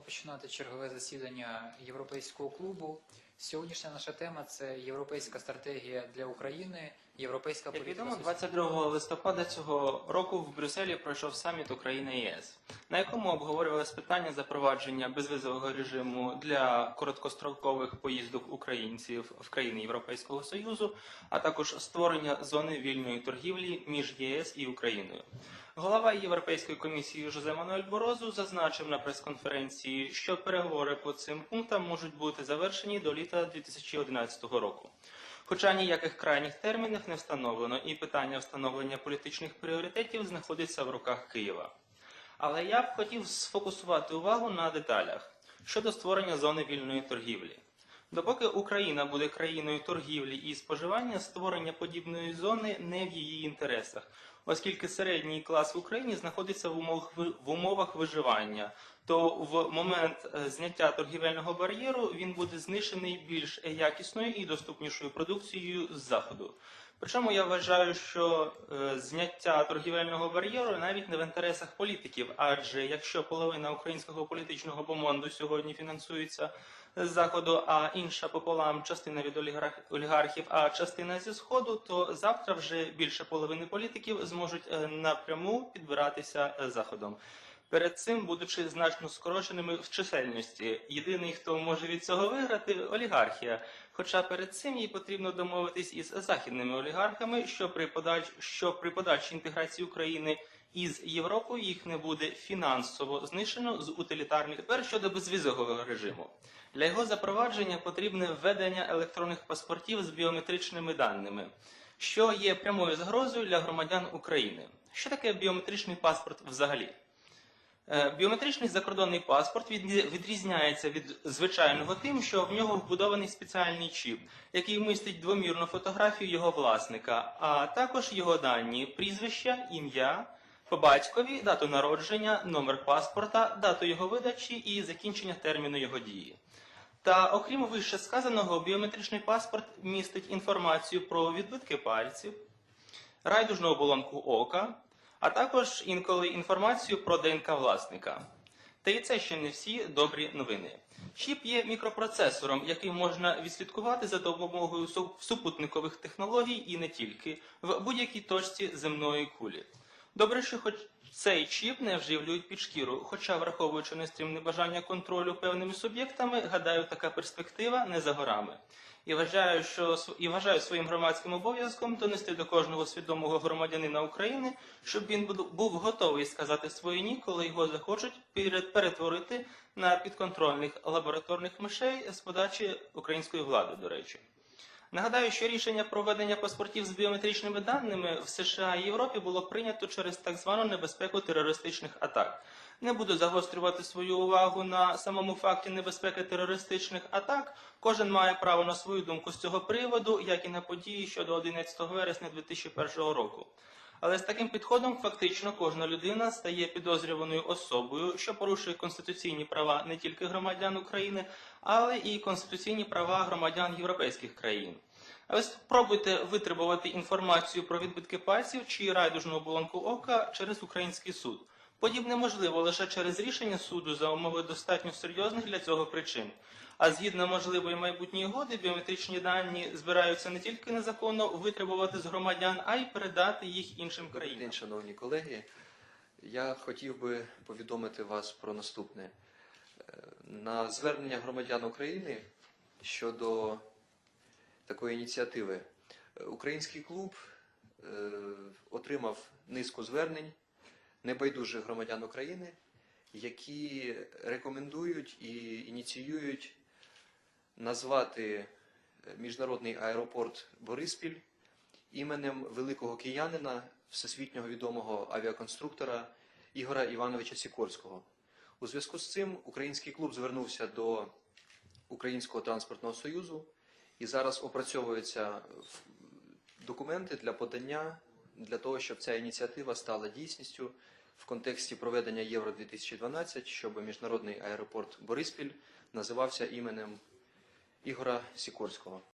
будемо починати чергове засідання Європейського клубу. Сьогоднішня наша тема це європейська стратегія для України, європейська Як політика. відомо, 22 листопада цього року в Брюсселі пройшов саміт Україна ЄС, на якому обговорювалось питання запровадження безвізового режиму для короткострокових поїздок українців в країни Європейського Союзу, а також створення зони вільної торгівлі між ЄС і Україною. Голова Європейської комісії Жозе Мануель Борозу зазначив на прес-конференції, що переговори по цим пунктам можуть бути завершені до літа 2011 року. Хоча ніяких крайніх термінів не встановлено, і питання встановлення політичних пріоритетів знаходиться в руках Києва. Але я б хотів сфокусувати увагу на деталях щодо створення зони вільної торгівлі. Допоки Україна буде країною торгівлі і споживання, створення подібної зони не в її інтересах, оскільки середній клас в Україні знаходиться в умовах, в умовах виживання, то в момент е, зняття торгівельного бар'єру він буде знищений більш якісною і доступнішою продукцією з заходу. Причому я вважаю, що е, зняття торгівельного бар'єру навіть не в інтересах політиків, адже якщо половина українського політичного бомонду сьогодні фінансується з заходу, а інша пополам частина від олігархів, а частина зі сходу, то завтра вже більше половини політиків зможуть е, напряму підбиратися заходом. Перед цим, будучи значно скороченими в чисельності, єдиний, хто може від цього виграти, олігархія. Хоча перед цим їй потрібно домовитись із західними олігархами, що при подач, що при подальшій інтеграції України із Європою їх не буде фінансово знищено з утилітарних тепер щодо безвізового режиму. Для його запровадження потрібне введення електронних паспортів з біометричними даними, що є прямою загрозою для громадян України. Що таке біометричний паспорт взагалі? Е, Біометричний закордонний паспорт відрізняється від звичайного тим, що в нього вбудований спеціальний чіп, який містить двомірну фотографію його власника, а також його дані, прізвища, ім'я, по батькові, дату народження, номер паспорта, дату його видачі і закінчення терміну його дії. Та окрім вище сказаного, біометричний паспорт містить інформацію про відбитки пальців, райдужну оболонку ока, а також інколи інформацію про ДНК власника. Та і це ще не всі добрі новини. Чіп є мікропроцесором, який можна відслідкувати за допомогою супутникових технологій і не тільки в будь-якій точці земної кулі. Добре, що хоч цей чіп не вживлюють під шкіру, хоча, враховуючи нестримне бажання контролю певними суб'єктами, гадаю, така перспектива не за горами. І вважаю, що і вважаю своїм громадським обов'язком донести до кожного свідомого громадянина України, щоб він був готовий сказати своє ні, коли його захочуть пере- перетворити на підконтрольних лабораторних мишей з подачі української влади, до речі. Нагадаю, що рішення про введення паспортів з біометричними даними в США і Європі було прийнято через так звану небезпеку терористичних атак. Не буду загострювати свою увагу на самому факті небезпеки терористичних атак. Кожен має право на свою думку з цього приводу, як і на події щодо 11 вересня 2001 року. Але з таким підходом фактично кожна людина стає підозрюваною особою, що порушує конституційні права не тільки громадян України, але і конституційні права громадян європейських країн. А ви спробуйте витребувати інформацію про відбитки пальців чи райдужну оболонку ока через український суд. Подібне можливо лише через рішення суду за умови достатньо серйозних для цього причин. А згідно можливої майбутньої угоди, біометричні дані збираються не тільки незаконно витребувати з громадян, а й передати їх іншим країнам. день, шановні колеги. Я хотів би повідомити вас про наступне. Е, На звернення громадян України щодо такої ініціативи український клуб е, отримав низку звернень небайдужих громадян України, які рекомендують і ініціюють назвати міжнародний аеропорт Бориспіль іменем великого киянина, всесвітнього відомого авіаконструктора Ігора Івановича Сікорського. У зв'язку з цим український клуб звернувся до Українського транспортного союзу і зараз опрацьовуються документи для подання для того, щоб ця ініціатива стала дійсністю в контексті проведення Євро 2012, щоб міжнародний аеропорт Бориспіль називався іменем Ігора Сікорського.